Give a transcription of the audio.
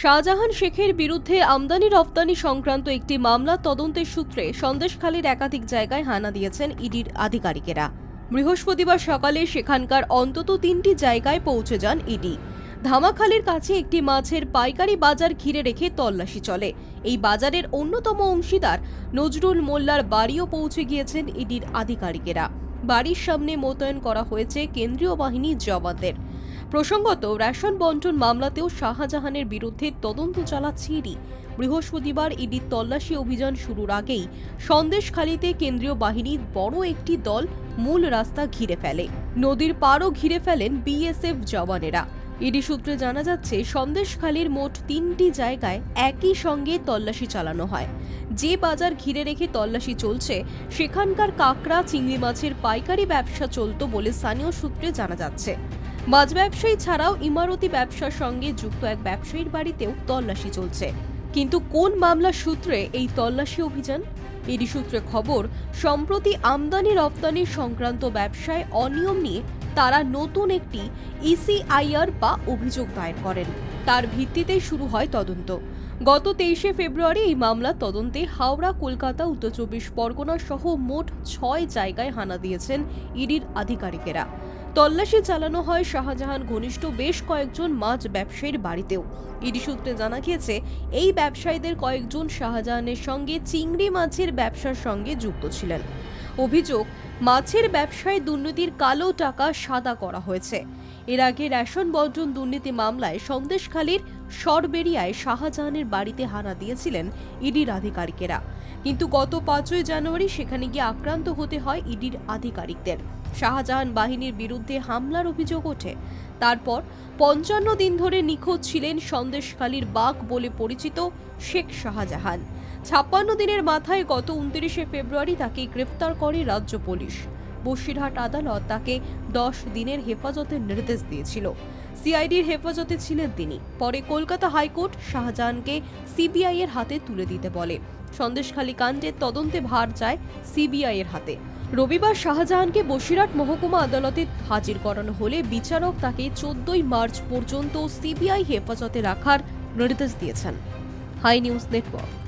শাহজাহান শেখের বিরুদ্ধে আমদানি রফতানি সংক্রান্ত একটি মামলা তদন্তের সূত্রে সন্দেশখালীর একাধিক জায়গায় হানা দিয়েছেন ইডির আধিকারিকেরা। বৃহস্পতিবার সকালে সেখানকার অন্তত তিনটি জায়গায় পৌঁছে যান ইডি। ধামাখালির কাছে একটি মাছের পাইকারি বাজার ঘিরে রেখে তল্লাশি চলে। এই বাজারের অন্যতম অংশীদার নজরুল মোল্লার বাড়িও পৌঁছে গিয়েছেন ইডির আধিকারিকেরা। বাড়ির সামনে মোতায়েন করা হয়েছে কেন্দ্রীয় বাহিনীর জওয়ানদের। প্রসঙ্গত, রেশন বন্টন মামলাতেও শাহজাহানের বিরুদ্ধে তদন্ত চালাচ্ছে ইডি বৃহস্পতিবার ইডির তল্লাশি অভিযান শুরুর আগেই সন্দেশখালীতে কেন্দ্রীয় বাহিনীর বড় একটি দল মূল রাস্তা ঘিরে ফেলে। নদীর পারও ঘিরে ফেলেন বিএসএফ জওয়ানেরা। ইডি সূত্রে জানা যাচ্ছে, সন্দেশখালীর মোট তিনটি জায়গায় একই সঙ্গে তল্লাশি চালানো হয়। যে বাজার ঘিরে রেখে তল্লাশি চলছে, সেখানকার কাঁকড়া, চিংড়ি মাছের পাইকারি ব্যবসা চলত বলে স্থানীয় সূত্রে জানা যাচ্ছে। মাছ ব্যবসায়ী ছাড়াও ইমারতি ব্যবসার সঙ্গে যুক্ত এক ব্যবসায়ীর বাড়িতেও তল্লাশি চলছে। কিন্তু কোন মামলা সূত্রে এই তল্লাশি অভিযান? এরই সূত্রে খবর, সম্প্রতি আমদানি রপ্তানি সংক্রান্ত ব্যবসায় অনিয়ম নিয়ে তারা নতুন একটি ইসিআইআর বা অভিযোগ দায়ের করেন। তার ভিত্তিতেই শুরু হয় তদন্ত। গত তেইশে ফেব্রুয়ারি এই মামলার তদন্তে হাওড়া, কলকাতা, উত্তর চব্বিশ পরগনা সহ মোট ছয় জায়গায় হানা দিয়েছেন ইডির আধিকারিকেরা। তল্লাশি চালানো হয় শাহজাহান ঘনিষ্ঠ বেশ কয়েকজন মাছ ব্যবসায়ীর বাড়িতেও। ইডি সূত্রে জানা গিয়েছে, এই ব্যবসায়ীদের কয়েকজন শাহজাহানের সঙ্গে চিংড়ি মাছের ব্যবসার সঙ্গে যুক্ত ছিলেন। অভিযোগ, মাছের ব্যবসায় দুর্নীতির কালো টাকা সাদা করা হয়েছে। এর আগে রেশন বন্টন দুর্নীতি মামলায় সন্দেশখালীর সরবেরিয়ায় শাহজাহানের বাড়িতে হানা দিয়েছিলেন ইডির আধিকারিকেরা। কিন্তু গত পাঁচই জানুয়ারি সেখানে গিয়ে আক্রান্ত হতে হয় ইডির আধিকারিকদের। শাহজাহান বাহিনীর বিরুদ্ধে হামলার অভিযোগ ওঠে। তারপর পঞ্চান্ন দিন ধরে নিখোঁজ ছিলেন সন্দেশখালীর বাঘ বলে পরিচিত শেখ শাহজাহান। ছাপ্পান্ন দিনের মাথায় গত উনত্রিশে ফেব্রুয়ারি তাকে গ্রেফতার করে রাজ্য পুলিশ। বসিরহাট আদালত তাকে দশ দিনের হেফাজতের নির্দেশ দিয়েছিল। সিআইডির হেফাজতে ছিলেন তিনি। পরে কলকাতা হাইকোর্ট শাহজাহানকে সিবিআই এর হাতে তুলে দিতে বলে। সন্দেশখালী কাণ্ডের তদন্তে ভার যায় সিবিআই এর হাতে। রবিবার শাহজাহানকে বসিরহাট মহকুমা আদালতে হাজির করানো হলে বিচারক তাকে চোদ্দই মার্চ পর্যন্ত সিবিআই হেফাজতে রাখার নির্দেশ দিয়েছেন। High news network.